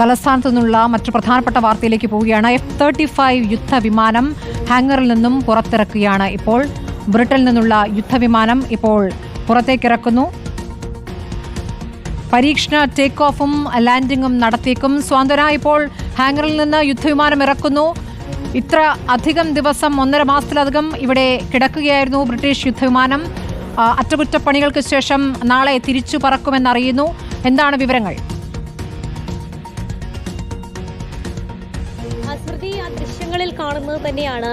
തലസ്ഥാനത്തു നിന്നുള്ള മറ്റു പ്രധാനപ്പെട്ട വാർത്തയിലേക്ക് പോവുകയാണ്. എഫ് തേർട്ടി ഫൈവ് യുദ്ധവിമാനം ഹാങ്ങറിൽ നിന്നും പുറത്തിറക്കുകയാണ്. ഇപ്പോൾ ബ്രിട്ടനിൽ നിന്നുള്ള യുദ്ധവിമാനം ഇപ്പോൾ പുറത്തേക്കിറക്കുന്നു. പരീക്ഷണ ടേക്ക് ഓഫും ലാൻഡിംഗും നടത്തിയേക്കും. സ്വാതന്ത്ര്യ ഇപ്പോൾ ഹാങ്ങറിൽ നിന്ന് യുദ്ധവിമാനം ഇറക്കുന്നു. ഇത്ര അധികം ദിവസം ഒന്നര മാസത്തിലധികം ഇവിടെ കിടക്കുകയായിരുന്നു ബ്രിട്ടീഷ് യുദ്ധവിമാനം. അറ്റകുറ്റപ്പണികൾക്ക് ശേഷം നാളെ തിരിച്ചു പറക്കുമെന്നറിയുന്നു. എന്താണ് വിവരങ്ങൾ? ആ ദൃശ്യങ്ങളിൽ കാണുന്നത് തന്നെയാണ്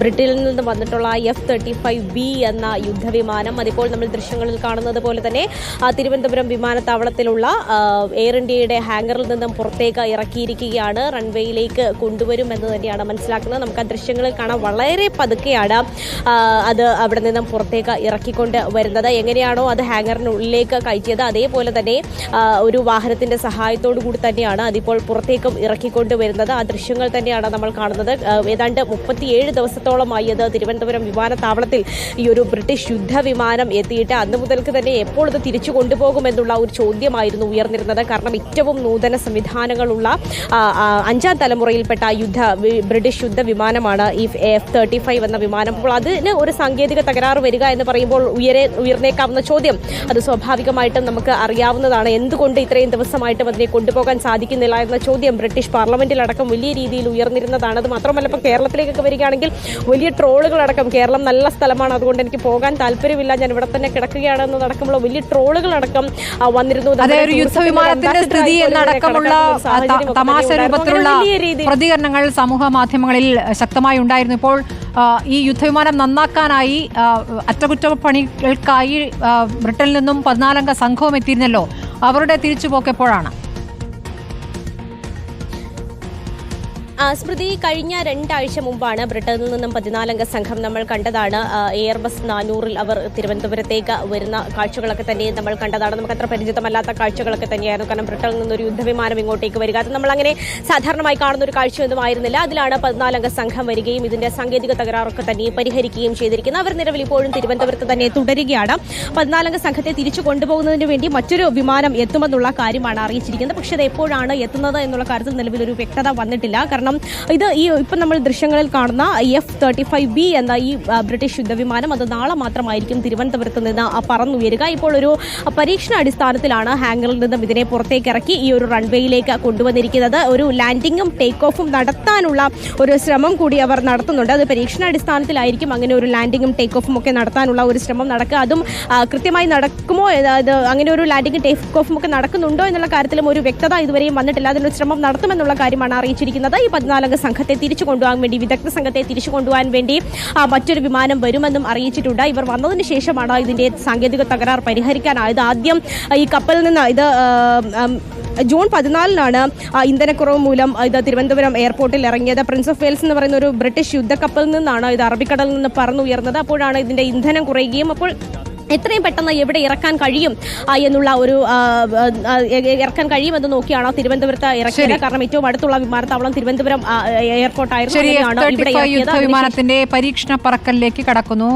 ബ്രിട്ടനിൽ നിന്ന് വന്നിട്ടുള്ള എഫ് തേർട്ടി ഫൈവ് ബി എന്ന യുദ്ധവിമാനം. അതിപ്പോൾ നമ്മൾ ദൃശ്യങ്ങളിൽ കാണുന്നത് പോലെ തന്നെ തിരുവനന്തപുരം വിമാനത്താവളത്തിലുള്ള എയർ ഇന്ത്യയുടെ ഹാങ്കറിൽ നിന്നും പുറത്തേക്ക് ഇറക്കിയിരിക്കുകയാണ്. റൺവേയിലേക്ക് കൊണ്ടുവരും എന്ന് തന്നെയാണ് മനസ്സിലാക്കുന്നത്. നമുക്ക് ആ ദൃശ്യങ്ങളിൽ കാണാൻ വളരെ പതുക്കെയാണ് അത് അവിടെ നിന്നും പുറത്തേക്ക് ഇറക്കിക്കൊണ്ട് വരുന്നത്. എങ്ങനെയാണോ അത് ഹാങ്ങറിനുള്ളിലേക്ക് കയറ്റിയത്. അതേപോലെ തന്നെ ഒരു വാഹനത്തിന്റെ സഹായത്തോടു കൂടി തന്നെയാണ് അതിപ്പോൾ പുറത്തേക്കും ഇറക്കിക്കൊണ്ട് വരുന്നത്. ആ ദൃശ്യങ്ങൾ തന്നെയാണ് നമ്മൾ കാണുന്നത്. ആ, ഏതാണ്ട് മുപ്പത്തിയേഴ് ദിവസത്തോളമായി അത് തിരുവനന്തപുരം വിമാനത്താവളത്തിൽ ഈ ഒരു ബ്രിട്ടീഷ് യുദ്ധവിമാനം എത്തിയിട്ട് അന്ന് മുതൽക്ക് തന്നെ എപ്പോൾ ഇത് തിരിച്ചു കൊണ്ടുപോകുമെന്നുള്ള ഒരു ചോദ്യമായിരുന്നു ഉയർന്നിരുന്നത്. കാരണം ഏറ്റവും നൂതന സംവിധാനങ്ങളുള്ള അഞ്ചാം തലമുറയിൽപ്പെട്ട യുദ്ധ ബ്രിട്ടീഷ് യുദ്ധ വിമാനമാണ് ഈ എഫ് തേർട്ടി ഫൈവ് എന്ന വിമാനം. അപ്പോൾ അതിന് ഒരു സാങ്കേതിക തകരാറ് വരിക എന്ന് പറയുമ്പോൾ ഉയരെ ഉയർന്നേക്കാവുന്ന ചോദ്യം അത് സ്വാഭാവികമായിട്ടും നമുക്ക് അറിയാവുന്നതാണ്. എന്തുകൊണ്ട് ഇത്രയും ദിവസമായിട്ടും അതിനെ കൊണ്ടുപോകാൻ സാധിക്കുന്നില്ല എന്ന ചോദ്യം ബ്രിട്ടീഷ് പാർലമെന്റിലടക്കം വലിയ രീതിയിൽ ഉയർന്നിരുന്നതാണ്. അത് മാത്രമല്ല ഇപ്പോൾ കേരളത്തിലേക്കൊക്കെ വരികയാണെങ്കിൽ വലിയ ട്രോളുകളടക്കം കേരളം നല്ല സ്ഥലമാണ്. അതുകൊണ്ട് എനിക്ക് പോകാൻ താല്പര്യമില്ല. ഞാൻ ഇവിടെ തന്നെ കിടക്കുകയാണെന്ന് നടക്കുമ്പോൾ വലിയ ട്രോളുകളടക്കം വന്നിരുന്നു. യുദ്ധവിമാനത്തിന്റെ സ്ഥിതി എന്നടക്കമുള്ള തമാശ രൂപത്തിലുള്ള പ്രതികരണങ്ങൾ സമൂഹ മാധ്യമങ്ങളിൽ ശക്തമായി ഉണ്ടായിരുന്നു. ഇപ്പോൾ ഈ യുദ്ധവിമാനം നന്നാക്കാനായി അറ്റകുറ്റപ്പണികൾക്കായി ബ്രിട്ടനിൽ നിന്നും പതിനാലംഗ സംഘവും എത്തിയിരുന്നല്ലോ. അവരുടെ തിരിച്ചുപോക്ക് എപ്പോഴാണ്? സ്മൃതി കഴിഞ്ഞ രണ്ടാഴ്ച മുമ്പാണ് ബ്രിട്ടനിൽ നിന്നും പതിനാലംഗ സംഘം നമ്മൾ കണ്ടതാണ്. എയർ എയർബസ് നാനൂറിൽ അവർ തിരുവനന്തപുരത്തേക്ക് വരുന്ന കാഴ്ചകളൊക്കെ തന്നെ നമ്മൾ കണ്ടതാണ്. നമുക്ക് അത്ര പരിചിതമല്ലാത്ത കാഴ്ചകളൊക്കെ തന്നെയായിരുന്നു. കാരണം ബ്രിട്ടനിൽ നിന്നൊരു യുദ്ധവിമാനം ഇങ്ങോട്ടേക്ക് വരിക. അത് നമ്മൾ അങ്ങനെ സാധാരണമായി കാണുന്ന ഒരു കാഴ്ചയൊന്നും ആയിരുന്നില്ല. അതിലാണ് പതിനാലംഗ സംഘം വരികയും ഇതിന്റെ സാങ്കേതിക തകരാറൊക്കെ തന്നെ പരിഹരിക്കുകയും ചെയ്തിരിക്കുന്നത്. അവർ നിലവിൽ ഇപ്പോഴും തിരുവനന്തപുരത്ത് തന്നെ തുടരുകയാണ്. പതിനാലംഗ സംഘത്തെ തിരിച്ചു കൊണ്ടുപോകുന്നതിന് വേണ്ടി മറ്റൊരു വിമാനം എത്തുമെന്നുള്ള കാര്യമാണ് അറിയിച്ചിരിക്കുന്നത്. പക്ഷേ അത് എപ്പോഴാണ് എത്തുന്നത് എന്നുള്ള കാര്യത്തിൽ നിലവിൽ ഒരു വ്യക്തത വന്നിട്ടില്ല. കാരണം ഇത് ഈ ഇപ്പം നമ്മൾ ദൃശ്യങ്ങളിൽ കാണുന്ന എഫ് തേർട്ടി ഫൈവ് ബി എന്ന ഈ ബ്രിട്ടീഷ് യുദ്ധവിമാനം അത് നാളെ മാത്രമായിരിക്കും തിരുവനന്തപുരത്ത് നിന്ന് പറന്നുയരുക. ഇപ്പോൾ ഒരു പരീക്ഷണ അടിസ്ഥാനത്തിലാണ് ഹാങ്ങറിൽ നിന്നും ഇതിനെ പുറത്തേക്ക് ഇറക്കി ഈ ഒരു റൺവേയിലേക്ക് കൊണ്ടുവന്നിരിക്കുന്നത്. ഒരു ലാൻഡിങ്ങും ടേക്ക് ഓഫും നടത്താനുള്ള ഒരു ശ്രമം കൂടി അവർ നടത്തുന്നുണ്ട്. അത് പരീക്ഷണാടിസ്ഥാനത്തിലായിരിക്കും അങ്ങനെ ഒരു ലാൻഡിങ്ങും ടേക്ക് ഓഫും ഒക്കെ നടത്താനുള്ള ഒരു ശ്രമം നടക്കുക. അതും കൃത്യമായി നടക്കുമോ? അത് അങ്ങനെ ഒരു ലാൻഡിങ്ങും ടേക്ക് ഓഫും ഒക്കെ നടക്കുന്നുണ്ടോ എന്നുള്ള കാര്യത്തിലും ഒരു വ്യക്തത ഇതുവരെയും വന്നിട്ടില്ല. അതിനൊരു ശ്രമം നടത്തുമെന്നുള്ള കാര്യമാണ് അറിയിച്ചിരിക്കുന്നത്. ഈ പതിനാലംഗ സംഘത്തെ തിരിച്ചു കൊണ്ടുപോകാൻ വേണ്ടി വിദഗ്ധ സംഘത്തെ തിരിച്ചു കൊണ്ടുപോകാൻ വേണ്ടി മറ്റൊരു വിമാനം വരുമെന്നും അറിയിച്ചിട്ടുണ്ട്. ഇവർ വന്നതിന് ശേഷമാണ് ഇതിന്റെ സാങ്കേതിക തകരാർ പരിഹരിക്കാനായത്. ആദ്യം ഈ കപ്പലിൽ നിന്ന് ഇത് ജൂൺ പതിനാലിനാണ് ഇന്ധനക്കുറവ് മൂലം ഇത് തിരുവനന്തപുരം എയർപോർട്ടിൽ ഇറങ്ങിയത്. പ്രിൻസ് ഓഫ് വെയിൽസ് എന്ന് പറയുന്ന ഒരു ബ്രിട്ടീഷ് യുദ്ധക്കപ്പലിൽ നിന്നാണ് ഇത് അറബിക്കടലിൽ നിന്ന് പറന്നുയർന്നത്. അപ്പോഴാണ് ഇതിന്റെ ഇന്ധനം കുറയുകയും അപ്പോൾ എത്രയും പെട്ടെന്ന് എവിടെ ഇറക്കാൻ കഴിയും എന്നുള്ള ഒരു ഇറക്കാൻ കഴിയുമെന്ന് നോക്കിയാണ് തിരുവനന്തപുരത്ത് ഇറക്കിയത്. കാരണം ഏറ്റവും അടുത്തുള്ള വിമാനത്താവളം തിരുവനന്തപുരം എയർപോർട്ട് അതിനുശേഷം യുദ്ധവിമാനത്തിന്റെ പരീക്ഷണ പറക്കലിലേക്ക് കടക്കുന്നു.